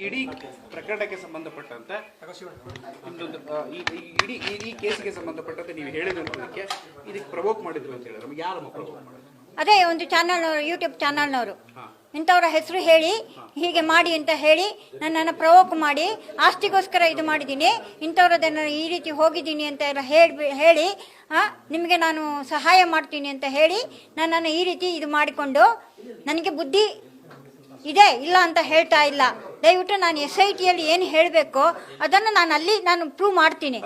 ಇಡೀ ಪ್ರಕರಣಕ್ಕೆ ಸಂಬಂಧಪಟ್ಟಂತೆ ಇನ್ನೊಂದು ಇಡೀ ಈ- ಕೇಸಿಗೆ ಸಂಬಂಧಪಟ್ಟಂತೆ ನೀವು ಹೇಳಿದಂತದಕ್ಕೆ ಇದಕ್ಕೆ ಪ್ರವೋಕ್ ಮಾಡಿದ್ರು ಅಂತ ಹೇಳಿದ್ರೆ. ಯಾರು ಯಾರಮ್ಮ ಪ್ರವೋಕ್ ಮಾಡಿದ್ರು? ಅದೇ ಒಂದು ಚಾನಲ್ನವರು ಯೂಟ್ಯೂಬ್ ಚಾನಲ್ನವರು ಇಂಥವ್ರ ಹೆಸರು ಹೇಳಿ ಹೀಗೆ ಮಾಡಿ ಅಂತ ಹೇಳಿ ನನ್ನನ್ನು ಪ್ರವೋಕ್ ಮಾಡಿ ಆಸ್ತಿಗೋಸ್ಕರ ಇದು ಮಾಡಿದ್ದೀನಿ ಇಂಥವ್ರದನ್ನು ಈ ರೀತಿ ಹೋಗಿದ್ದೀನಿ ಅಂತ ಎಲ್ಲ ಹೇಳಿ ಹೇಳಿ ನಿಮಗೆ ನಾನು ಸಹಾಯ ಮಾಡ್ತೀನಿ ಅಂತ ಹೇಳಿ ನನ್ನನ್ನು ಈ ರೀತಿ ಇದು ಮಾಡಿಕೊಂಡು ನನಗೆ ಬುದ್ಧಿ ಇದೆ ಇಲ್ಲ ಅಂತ ಹೇಳ್ತಾ ಇಲ್ಲ. ದಯವಿಟ್ಟು ನಾನು ಎಸ್ ಐ ಟಿಯಲ್ಲಿ ಏನು ಹೇಳಬೇಕು ಅದನ್ನು ನಾನು ಅಲ್ಲಿ ನಾನು ಪ್ರೂವ್ ಮಾಡ್ತೀನಿ.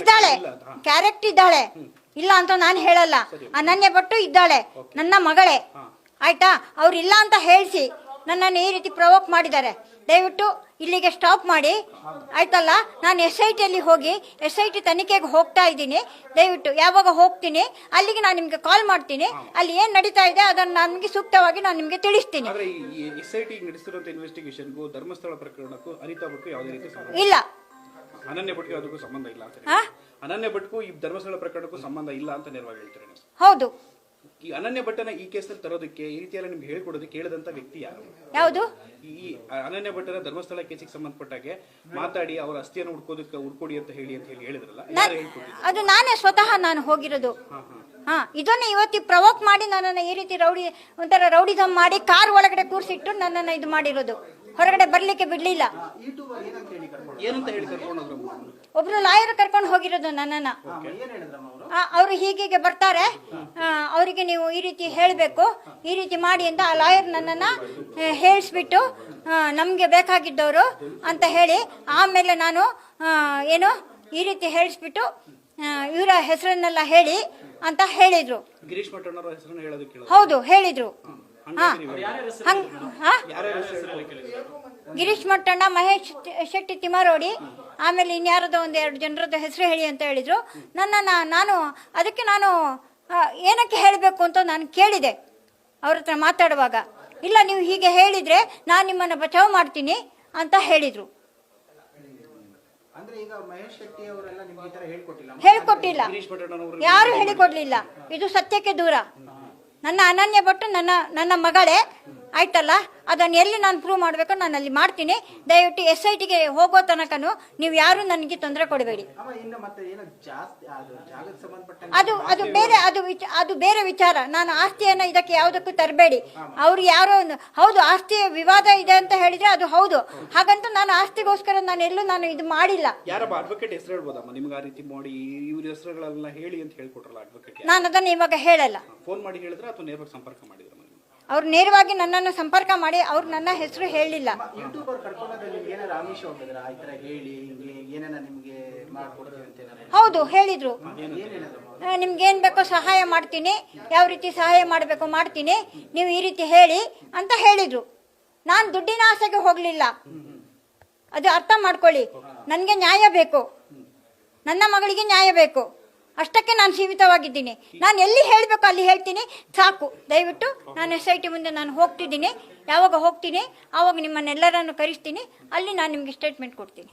ಇದ್ದಾಳೆ. ಕ್ಯಾರೆಕ್ಟ್ ಇದ್ದಾಳೆ. ಇಲ್ಲ ಅಂತ ನಾನು ಹೇಳಲ್ಲ. ಅನನ್ಯ ಭಟ್ಟು ಇದ್ದಾಳೆ. ನನ್ನ ಮಗಳೇ. ಆಯ್ತಾ? ಅವ್ರು ಇಲ್ಲ ಅಂತ ಹೇಳಿಸಿ. ನನ್ನನ್ನು ಈ ರೀತಿ ಪ್ರವೋಕ್ ಮಾಡಿದ್ದಾರೆ. ದಯವಿಟ್ಟು ಇಲ್ಲಿಗೆ ಸ್ಟಾಪ್ ಮಾಡಿ. ಆಯ್ತಲ್ಲ? ನಾನು ಎಸ್ ಐ ಟಿಯಲ್ಲಿ ಹೋಗಿ ಎಸ್ ಐ ಟಿ ತನಿಖೆಗೆ ಹೋಗ್ತಾ ಇದ್ದೀನಿ. ದಯವಿಟ್ಟು ಯಾವಾಗ ಹೋಗ್ತೀನಿ ಅಲ್ಲಿಗೆ ನಾನು ನಿಮಗೆ ಕಾಲ್ ಮಾಡ್ತೀನಿ. ಅಲ್ಲಿ ಏನು ನಡೀತಾ ಇದೆ ಅದನ್ನು ನನಗೆ ಸೂಕ್ತವಾಗಿ ನಾನು ನಿಮಗೆ ತಿಳಿಸ್ತೀನಿ. ಎಸ್ ಐ ಟಿ ನಡೆಸಿರುವಂಥ ಇನ್ವೆಸ್ಟಿಗೇಷನ್ಗೂ ಧರ್ಮಸ್ಥಳ ಪ್ರಕರಣಕ್ಕೂ ಅನಿತಾ ಭಟ್ಗೂ ಯಾವುದೇ ರೀತಿ ಸಂಬಂಧ ಇಲ್ಲ. ಅನನ್ಯ ಭಟ್ಗೂ ಅದಕ್ಕೂ ಸಂಬಂಧ ಇಲ್ಲ ಅಂತ ಅನನ್ಯ ಭಟ್ಗೂ ಈ ಧರ್ಮಸ್ಥಳ ಪ್ರಕರಣಕ್ಕೂ ಸಂಬಂಧ ಇಲ್ಲ ಅಂತ ನೇರವಾಗಿ ಹೇಳ್ತೀರಿ ಹೌದು. ಈ ಅನನ್ಯ ಭಟ್ಟನ ಈ ಕೇಸ್ನಲ್ಲಿ ತರೋದಕ್ಕೆ ಈ ರೀತಿಯೆಲ್ಲ ನಿಮ್ಗೆ ಹೇಳ್ಕೊಡೋದಕ್ಕೆ ಕೇಳಿದಂತ ವ್ಯಕ್ತಿ ಯಾರು? ಯಾವುದು? ಈ ಅನನ್ಯ ಭಟ್ಟನ ಧರ್ಮಸ್ಥಳ ಕೇಸಿಗೆ ಸಂಬಂಧಪಟ್ಟಾಗೆ ಮಾತಾಡಿ ಅವರ ಅಸ್ಥಿಯನ್ನು ಹುಡ್ಕೋದಕ್ಕೆ ಹುಡ್ಕೊಡಿ ಅಂತ ಹೇಳಿ ಅಂತ ಹೇಳಿ ಹೇಳಿದ್ರಲ್ಲ ಯಾರು ಹೇಳ್ಕೊಟ್ಟಿದ್ರು ಅದು ನಾನೇ ಸ್ವತಃ ನಾನು ಹೋಗಿರೋದು. ಹಾ ಇದನ್ನ ಇವತ್ತಿ ಪ್ರವೋಕ್ ಮಾಡಿ ನನ್ನನ್ನ ಈ ರೀತಿ ರೌಡಿ ಒಂಥರ ರೌಡಿಸಮ್ ಮಾಡಿ ಕಾರ್ ಒಳಗಡೆ ಕೂರಿಸಿಟ್ಟು ನನ್ನನ್ನ ಇದು ಮಾಡಿರೋದು. ಹೊರಗಡೆ ಬರ್ಲಿಕ್ಕೆ ಬಿಡ್ಲಿಲ್ಲ. ಏನಂತ ಹೇಳಿ ಒಬ್ರು ಲಾಯರ್ ಕರ್ಕೊಂಡು ಹೋಗಿರೋದು ನನ್ನನ್ನ. ಅವ್ರು ಹೀಗೀಗೆ ಬರ್ತಾರೆ. ಆ, ಅವರಿಗೆ ನೀವು ಈ ರೀತಿ ಹೇಳಬೇಕು ಈ ರೀತಿ ಮಾಡಿ ಅಂತ ಆ ಲಾಯರ್ ನನ್ನನ್ನು ಹೇಳಿಸ್ಬಿಟ್ಟು ನಮಗೆ ಬೇಕಾಗಿದ್ದವರು ಅಂತ ಹೇಳಿ ಆಮೇಲೆ ನಾನು ಏನು ಈ ರೀತಿ ಹೇಳಿಸ್ಬಿಟ್ಟು ಇವರ ಹೆಸರನ್ನೆಲ್ಲ ಹೇಳಿ ಅಂತ ಹೇಳಿದ್ರು. ಹೌದು ಹೇಳಿದ್ರು. ಗಿರೀಶ್ ಮಟ್ಟಣ್ಣ ಮಹೇಶ್ ತಿ- ಶೆಟ್ಟಿ ತಿಮಾರೋಡಿ ಆಮೇಲೆ ಇನ್ಯಾರದೋ ಒಂದು ಎರಡು ಜನರದ್ದು ಹೆಸರು ಹೇಳಿ ಅಂತ ಹೇಳಿದ್ರು. ನನ್ನನ್ನು ನಾನು ಅದಕ್ಕೆ ನಾನು ಏನಕ್ಕೆ ಹೇಳಬೇಕು ಅಂತ ನಾನು ಕೇಳಿದೆ. ಅವ್ರ ಹತ್ರ ಮಾತಾಡುವಾಗ ಇಲ್ಲ ನೀವು ಹೀಗೆ ಹೇಳಿದರೆ ನಾನು ನಿಮ್ಮನ್ನು ಬಚಾವ್ ಮಾಡ್ತೀನಿ ಅಂತ ಹೇಳಿದರು. ಹೇಳ್ಕೊಟ್ಟಿಲ್ಲ. ಯಾರು ಹೇಳಿಕೊಡ್ಲಿಲ್ಲ. ಇದು ಸತ್ಯಕ್ಕೆ ದೂರ. ನನ್ನ ಅನನ್ಯ ಭಟ್ಟು ನನ್ನ ನನ್ನ ಮಗಳೇ. ಆಯ್ತಲ್ಲ? ಅದನ್ನು ಎಲ್ಲಿ ನಾನು ಪ್ರೂವ್ ಮಾಡಬೇಕು ನಾನು ಅಲ್ಲಿ ಮಾಡ್ತೀನಿ. ದಯವಿಟ್ಟು ಎಸ್ ಐ ಟಿಗೆ ಹೋಗೋ ತನಕನೂ ನೀವು ಯಾರು ನನಗೆ ತೊಂದರೆ ಕೊಡಬೇಡಿ. ಅದು ಅದು ಬೇರೆ ಅದು ಅದು ಬೇರೆ ವಿಚಾರ. ನಾನು ಆಸ್ತಿಯನ್ನು ಇದಕ್ಕೆ ಯಾವುದಕ್ಕೂ ತರಬೇಡಿ. ಅವ್ರು ಯಾರೋ ಒಂದು ಹೌದು ಆಸ್ತಿಯ ವಿವಾದ ಇದೆ ಅಂತ ಹೇಳಿದ್ರೆ ಅದು ಹೌದು. ಹಾಗಂತ ನಾನು ಆಸ್ತಿಗೋಸ್ಕರ ನಾನು ಎಲ್ಲೂ ನಾನು ಇದು ಮಾಡಿಲ್ಲ. ನಾನು ಅದನ್ನು ಇವಾಗ ಹೇಳಲ್ಲ. ಫೋನ್ ಮಾಡಿ ಹೇಳಿದ್ರೆ ಅಥವಾ ನೇರವಾಗಿ ಸಂಪರ್ಕ ಮಾಡಿದ್ರ ಅವ್ರು ನೇರವಾಗಿ ನನ್ನನ್ನು ಸಂಪರ್ಕ ಮಾಡಿ ಅವ್ರು ನನ್ನ ಹೆಸರು ಹೇಳಿಲ್ಲ. ಯೂಟ್ಯೂಬರ್ ಹೇಳಿದ್ರು ನಿಮ್ಗೆ ಹೌದು ಏನ್ ಬೇಕೋ ಸಹಾಯ ಮಾಡ್ತೀನಿ. ಯಾವ ರೀತಿ ಸಹಾಯ ಮಾಡಬೇಕು ಮಾಡ್ತೀನಿ. ನೀವು ಈ ರೀತಿ ಹೇಳಿ ಅಂತ ಹೇಳಿದ್ರು. ನಾನು ದುಡ್ಡಿನ ಆಸೆಗೆ ಹೋಗಲಿಲ್ಲ. ಅದು ಅರ್ಥ ಮಾಡ್ಕೊಳ್ಳಿ. ನನಗೆ ನ್ಯಾಯ ಬೇಕು. ನನ್ನ ಮಗಳಿಗೆ ನ್ಯಾಯ ಬೇಕು. ಅಷ್ಟಕ್ಕೆ ನಾನು ಸೀಮಿತವಾಗಿದ್ದೀನಿ. ನಾನು ಎಲ್ಲಿ ಹೇಳಬೇಕು ಅಲ್ಲಿ ಹೇಳ್ತೀನಿ. ಸಾಕು. ದಯವಿಟ್ಟು ನಾನು ಎಸ್ ಐ ಟಿ ಮುಂದೆ ನಾನು ಹೋಗ್ತಿದ್ದೀನಿ. ಯಾವಾಗ ಹೋಗ್ತೀನಿ, ಆವಾಗ ನಿಮ್ಮನ್ನೆಲ್ಲರನ್ನು ಕರೆಸ್ತೀನಿ. ಅಲ್ಲಿ ನಾನು ನಿಮಗೆ ಸ್ಟೇಟ್ಮೆಂಟ್ ಕೊಡ್ತೀನಿ.